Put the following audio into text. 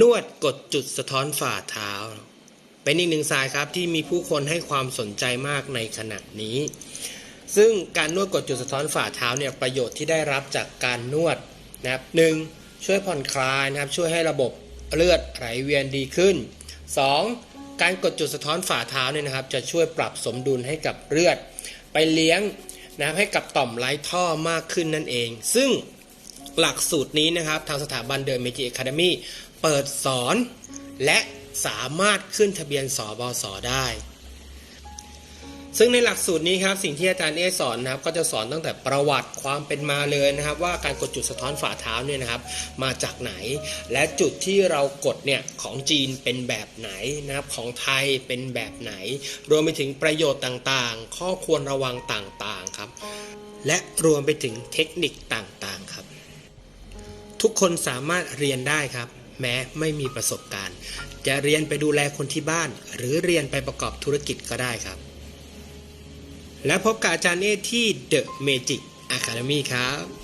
นวดกดจุดสะท้อนฝ่าเท้า เป็นอีกหนึ่งสายครับที่มีผู้คนให้ความสนใจมากในขณะนี้ ซึ่งการนวดกดจุดสะท้อนฝ่าเท้าเนี่ยประโยชน์ที่ได้รับจากการนวดนะครับหนึ่งช่วยผ่อนคลายนะครับช่วยให้ระบบเลือดไหลเวียนดีขึ้น 2. การกดจุดสะท้อนฝ่าเท้าเนี่ยนะครับจะช่วยปรับสมดุลให้กับเลือด ไปเลี้ยงนะครับให้กับต่อมไร้ท่อมากขึ้นนั่นเอง ซึ่ง หลักสูตรนี้นะครับ ทางสถาบันเดิมเมจิอคาเดมี่เปิดสอนและสามารถขึ้นทะเบียนสบสได้ ซึ่งในหลักสูตรนี้ครับสิ่งที่อาจารย์เอสอนนะครับ ก็จะสอนตั้งแต่ประวัติความเป็นมาเลยนะครับ ว่าการกดจุดสะท้อนฝ่าเท้าเนี่ยนะครับ มาจากไหน และจุดที่เรากดเนี่ยของจีนเป็นแบบไหนนะครับของไทยเป็นแบบไหน รวมไปถึงประโยชน์ต่างๆ ข้อควรระวังต่างๆครับและรวมไปถึงเทคนิคต่าง ทุกคนสามารถเรียนได้ครับ แม้ไม่มีประสบการณ์ จะเรียนไปดูแลคนที่บ้าน หรือเรียนไปประกอบธุรกิจก็ได้ครับ และพบกับอาจารย์เอที่ The Magic Academy ครับ